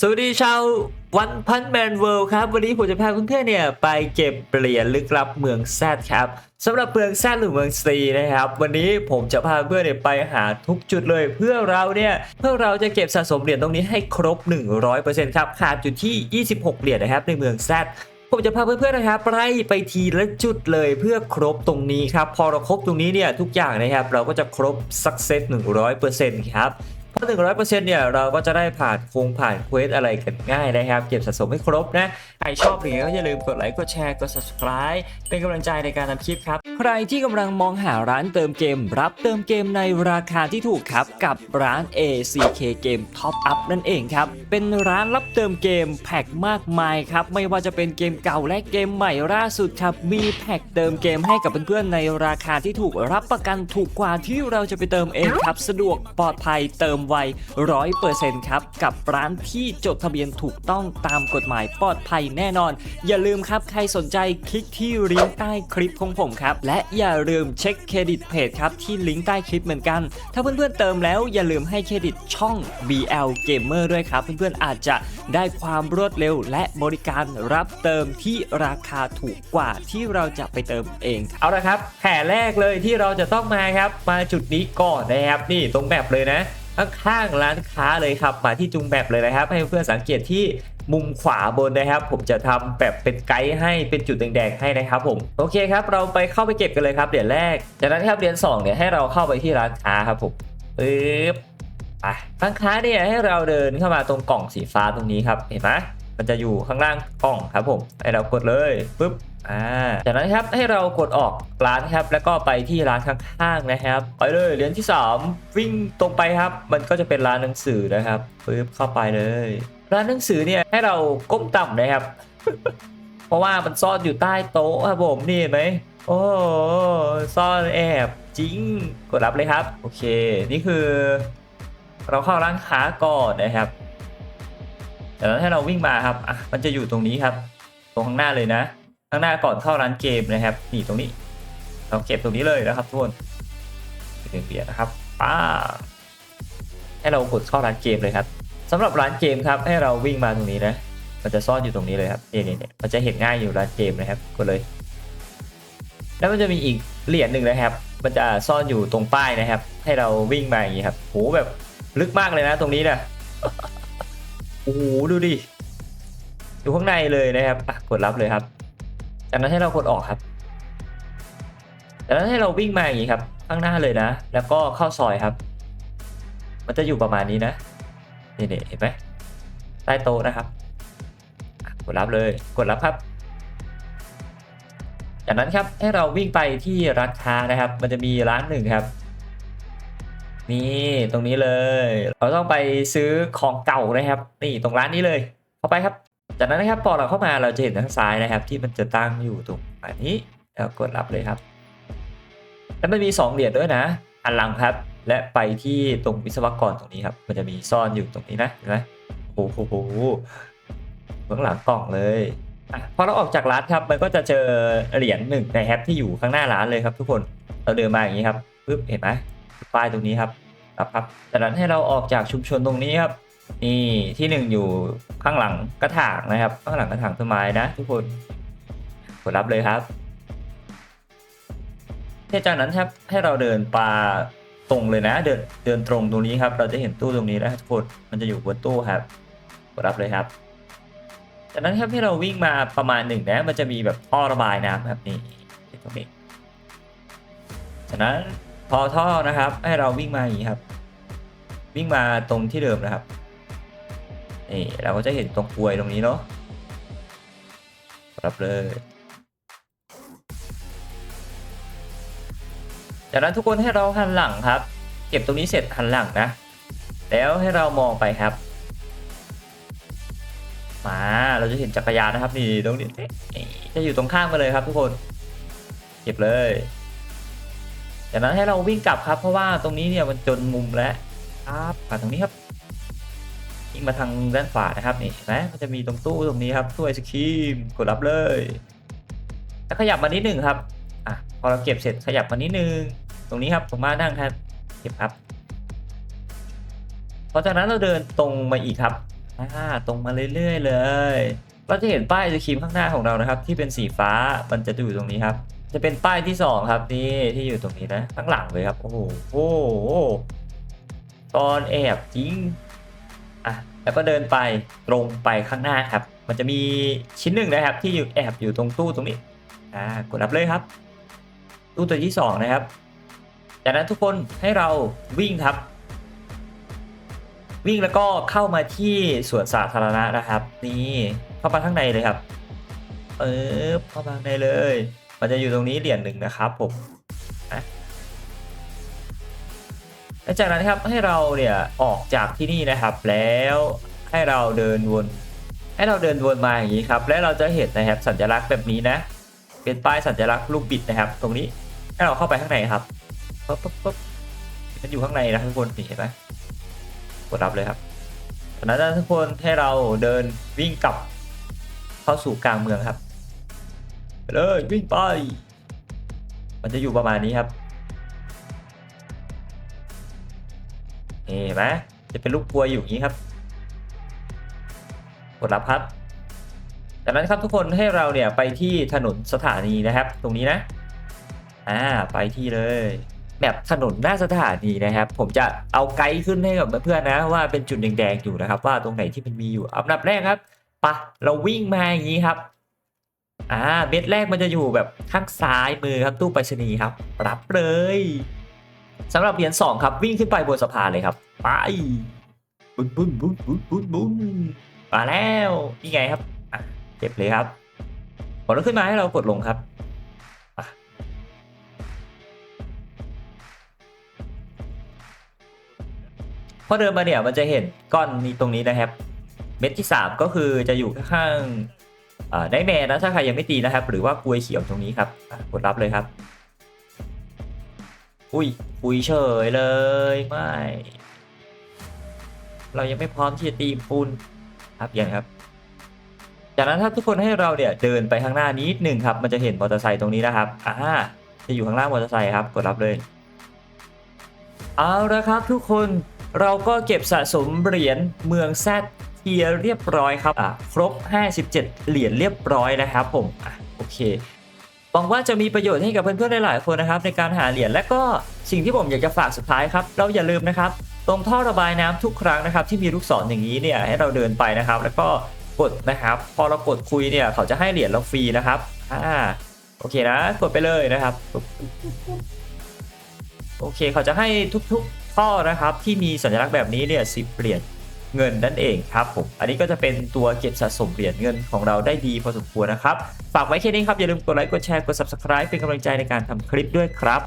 สวัสดีชาววันพันแมนเวิลด์ครับ วันนี้ผมจะพาเพื่อนๆเนี่ยไปเก็บเหรียญลึกลับเมืองแซดครับสำหรับเมืองแซดหรือเมืองซีนะครับ วันนี้ผมจะพาเพื่อนเนี่ยไปหาทุกจุดเลย เพื่อเราเนี่ยเพื่อเราจะเก็บสะสมเหรียญตรงนี้ให้ครบ 100%ครับขาดจุดที่ 26 เหรียญนะครับในเมืองแซดผมจะพาเพื่อนๆนะครับไล่ไปทีละจุดเลยเพื่อครบตรงนี้ครับพอเราครบตรงนี้เนี่ยทุกอย่างนะครับเราก็จะครบ success 100%ครับ พอ100%เซ็นต์เนี่ยเราก็จะได้ผ่านคงผ่านเควสอะไรกันง่ายนะครับ เก็บสะสมให้ครบนะใครชอบอย่างเงี้ยก็อย่าลืมกดไลค์กดแชร์กด subscribe เป็นกำลังใจในการทำคลิปครับ ใครที่กำลังมองหาร้านเติมเกม รับเติมเกมในราคาที่ถูกครับกับร้าน ACK Game Top Up นั่นเองครับเป็นร้านรับเติมเกมแพ็คมากมายครับไม่ว่าจะเป็นเกมเก่าและเกมใหม่ล่าสุดครับมีแพ็คเติมเกมให้กับเพื่อนๆในราคาที่ถูกรับประกันถูกกว่าที่เราจะไปเติมเองครับสะดวกปลอดภัยเติมวร้อยเปอร์เซ็นต์ครับ กับร้านที่จดทะเบียนถูกต้องตามกฎหมายปลอดภัยแน่นอน อย่าลืมครับ ใครสนใจคลิกที่ลิงก์ใต้คลิปของผมครับ และอย่าลืมเช็คเครดิตเพจครับที่ลิงก์ใต้คลิปเหมือนกัน ถ้าเพื่อนๆเติมแล้วอย่าลืมให้เครดิตช่อง BL Gamer ด้วยครับ เพื่อนๆอาจจะได้ความรวดเร็ว และบริการรับเติมที่ราคาถูกกว่าที่เราจะไปเติมเอง เอาละครับแผนแรกเลยที่เราจะต้องมาครับ มาจุดนี้ก่อนนะครับ นี่ตรงแบบเลยนะ ข้างๆร้านค้าเลยครับ มาที่จุงแบบเลยนะครับ ให้เพื่อนสังเกตที่มุมขวาบนนะครับ ผมจะทำแบบเป็นไกด์ให้เป็นจุดแดงๆให้นะครับผมโอเคครับ เราไปเข้าไปเก็บกันเลยครับเหรียญแรก จากนั้นครับเหรียญสองเนี่ยให้เราเข้าไปที่ร้านค้าครับผมปึ๊บไปร้านค้าเนี่ยให้เราเดินเข้ามาตรงกล่องสีฟ้าตรงนี้ครับเห็นไหมมันจะอยู่ข้างล่างกล่องครับผมให้เรากดเลยปึ๊บ อ่าจากนั้นครับให้เรากดออกร้านครับ แล้วก็ไปที่ร้านข้างๆนะครับ ไปเลยเหรียญที่ 3 วิ่งตรงไปครับ มันก็จะเป็นร้านหนังสือนะครับปึ๊บเข้าไปเลย ร้านหนังสือเนี่ยให้เราก้มต่ำนะครับ เพราะว่ามันซ่อนอยู่ใต้โต๊ะครับผมนี่เห็นไหมโอ้ซ่อนแอบจริงกดรับเลยครับ โอเค นี่คือ เราเข้าร้านค้าก่อนนะครับจากนั้นให้เราวิ่งมาครับอะมันจะอยู่ตรงนี้ครับ ตรงข้างหน้าเลยนะ ข้างหน้าก่อนเข้าร้านเกมนะครับนี่ตรงนี้ เราเก็บตรงนี้เลยนะครับทุกคนเปลี่ยนนะครับป้าให้เรากดเข้าร้านเกมเลยครับสำหรับร้านเกมครับให้เราวิ่งมาตรงนี้นะ มันจะซ่อนอยู่ตรงนี้เลยครับนี่นี่มันจะเห็นง่ายอยู่ร้านเกมนะครับกดเลย แล้วมันจะมีอีกเหรียญหนึ่งนะครับ มันจะซ่อนอยู่ตรงป้ายนะครับ ให้เราวิ่งมาอย่างนี้ครับโหแบบลึกมากเลยนะตรงนี้นะโอ้โหดูดิอยู่ข้างในเลยนะครับกดรับเลยครับ จากนั้นให้เรากดออกครับ จากนั้นให้เราวิ่งมาอย่างนี้ครับ ข้างหน้าเลยนะ แล้วก็เข้าซอยครับ มันจะอยู่ประมาณนี้นะ นี่เห็นไหมใต้โต๊ะนะครับ กดรับเลย กดรับครับ จากนั้นครับให้เราวิ่งไปที่ร้านค้านะครับ มันจะมีร้านหนึ่งครับนี่ตรงนี้เลย เราต้องไปซื้อของเก่านะครับ นี่ตรงร้านนี้เลย เข้าไปครับ จากนั้นนะครับพอเราเข้ามาเราจะเห็นทางซ้ายนะครับ ที่มันจะตั้งอยู่ตรงอันนี้แล้วกดรับเลยครับ แล้วมันมี 2 เหรียญด้วยนะ อันหลังครับ และไปที่ตรงวิศวกรตรงนี้ครับ มันจะมีซ่อนอยู่ตรงนี้นะเห็นไหมโอ้โหเบื้องหลังกล่องเลยอะพอเราออกจากร้านครับ มันก็จะเจอเหรียญหนึ่งในะครับที่อยู่ข้างหน้าร้านเลยครับ ทุกคนเราเดินมาอย่างนี้ครับปึ๊บเห็นไหมป้ายตรงนี้ครับครับครับจากนั้นให้เราออกจากชุมชนตรงนี้ครับ นี่ที่หนึ่งอยู่ข้างหลังกระถางนะครับ ข้างหลังกระถางต้นไม้นะ ทุกคนกดรับเลยครับจากนั้นครับให้เราเดินปลาตรงเลยนะ เดินเดินตรงตรงนี้ครับ เราจะเห็นตู้ตรงนี้นะทุกคนมันจะอยู่บนตู้ครับกดรับเลยครับจากนั้นครับให้เราวิ่งมาประมาณหนึ่งนะมันจะมีแบบท่อระบายน้ำครับนี่ตรงนี้จากนั้นพอท่อนะครับ ให้เราวิ่งมาอย่างนี้ครับ วิ่งมาตรงที่เดิมนะครับ นี่เราก็จะเห็นตรงกลวยตรงนี้เนาะรับเลยจากนั้นทุกคนให้เราหันหลังครับ เก็บตรงนี้เสร็จหันหลังนะ แล้วให้เรามองไปครับ มาเราจะเห็นจักรยานนะครับ นี่ตรงนี้จะอยู่ตรงข้ามกันเลยครับ ทุกคนเก็บเลยจากนั้นให้เราวิ่งกลับครับ เพราะว่าตรงนี้เนี่ยมันจนมุมแล้วครับมาตรงนี้ครับิ่งมาทางด้านขวานะครับนี่นไหมมันจะมีตรงตู้ตรงนี้ครับถ้วยไอศครีมกดรับเลย แล้วขยับมานิดหนึ่งครับอะพอเราเก็บเสร็จขยับมานิดหนึ่งตรงนี้ครับผมมานั่งครับเก็บครับพอจากนั้นเราเดินตรงมาอีกครับอ่าตรงมาเรื่อยๆเลย เราจะเห็นป้ายไอศครีมข้างหน้าของเรานะครับ ที่เป็นสีฟ้ามันจะอยู่ตรงนี้ครับ จะเป็นป้ายที่สองครับนี่ที่อยู่ตรงนี้นะข้างหลังเลยครับโอ้โหโอ้โหตอนแอบจริง อะแล้วก็เดินไปตรงไปข้างหน้าครับ มันจะมีชิ้นหนึ่งนะครับ ที่อยู่แอบอยู่ตรงตู้ตรงนี้อ่ากดรับเลยครับ ตู้ตัวที่สองนะครับ จากนั้นทุกคนให้เราวิ่งครับ วิ่งแล้วก็เข้ามาที่สวนสาธารณะนะครับ นี่เข้ามาข้างในเลยครับเออเข้ามาข้างในเลย มันจะอยู่ตรงนี้เหรียญหนึ่งนะครับผมนะ และจากนั้นครับให้เราเนี่ยออกจากที่นี่นะครับ แล้วให้เราเดินวน ให้เราเดินวนมาอย่างนี้ครับ และเราจะเห็นนะครับสัญลักษณ์แบบนี้นะ เป็นป้ายสัญลักษณ์ลูกบิดนะครับ ตรงนี้ให้เราเข้าไปข้างในครับปุ๊บปุ๊บปุ๊บมันอยู่ข้างในนะทุกคนเห็นไหมกดรับเลยครับจากนั้นทุกคนให้เราเดินวิ่งกลับเข้าสู่กลางเมืองครับไปเลยวิ่งไป มันจะอยู่ประมาณนี้ครับ นี่เห็นไหมจะเป็นลูกกลวยอยู่อย่างนี้ครับ กดรับครับจากนั้นครับทุกคนให้เราเนี่ยไปที่ถนนสถานีนะครับ ตรงนี้นะ อ่าไปที่เลยแบบถนนหน้าสถานีนะครับ ผมจะเอาไกด์ขึ้นให้กับเพื่อนๆนะ ว่าเป็นจุดแดงๆอยู่นะครับ ว่าตรงไหนที่มันมีอยู่อันดับแรกครับปะเราวิ่งมาอย่างนี้ครับอ่าเม็ดแรกมันจะอยู่แบบข้างซ้ายมือครับตู้ไปรษณีย์ครับ รับเลย สำหรับเหรียญสองครับวิ่งขึ้นไปบนสะพานเลยครับไปบุ้นบุ้นบุ้นบุ้นบุ้นบุ้นมาแล้วนี่ไงครับเก็บเลยครับพอเราขึ้นมาให้เรากดลงครับพอเดินมาเนี่ยมันจะเห็นก้อนนี้ตรงนี้นะครับ เม็ดที่ 3 ก็คือจะอยู่ข้างได้แมนนะถ้าใครยังไม่ตีนะครับ หรือว่ากลวยเขียวตรงนี้ครับกดรับเลยครับ อุ้ยปุยเฉยเลยไม่ เรายังไม่พร้อมที่จะตีปูนครับยังครับ จากนั้นถ้าทุกคนให้เราเนี่ยเดินไปข้างหน้านิดหนึ่งครับ มันจะเห็นมอเตอร์ไซค์ตรงนี้นะครับอ่าจะอยู่ข้างล่างมอเตอร์ไซค์ครับกดรับเลยเอาละครับทุกคนเราก็เก็บสะสมเหรียญเมืองแซดเทียเรียบร้อยครับอะครบ 57 เหรียญเรียบร้อยนะครับผมอะโอเค วังว่าจะมีประโยชน์ให้กับเพื่อนๆหลายๆคนนะครับในการหาเหรียญและก็สิ่งที่ผมอยากจะฝากสุดท้ายครับเราอย่าลืมนะครับ ตรงท่อระบายน้ำทุกครั้งนะครับที่มีลูกศรอย่างนี้เนี่ยให้เราเดินไปนะครับ แล้วก็กดนะครับ พอเรากดคุยเนี่ยเขาจะให้เหรียญเราฟรีนะครับอ่าโอเคนะกดไปเลยนะครับ โอเคเขาจะให้ทุกๆข้อนะครับ ที่มีสัญลักษณ์แบบนี้เนี่ยสิบเหรียญ เงินนั่นเองครับผม อันนี้ก็จะเป็นตัวเก็บสะสมเหรียญเงินของเราได้ดีพอสมควรนะครับ ฝากไว้แค่นี้ครับ อย่าลืมกดไลค์ กดแชร์ กด subscribe เป็นกำลังใจในการทำคลิปด้วยครับ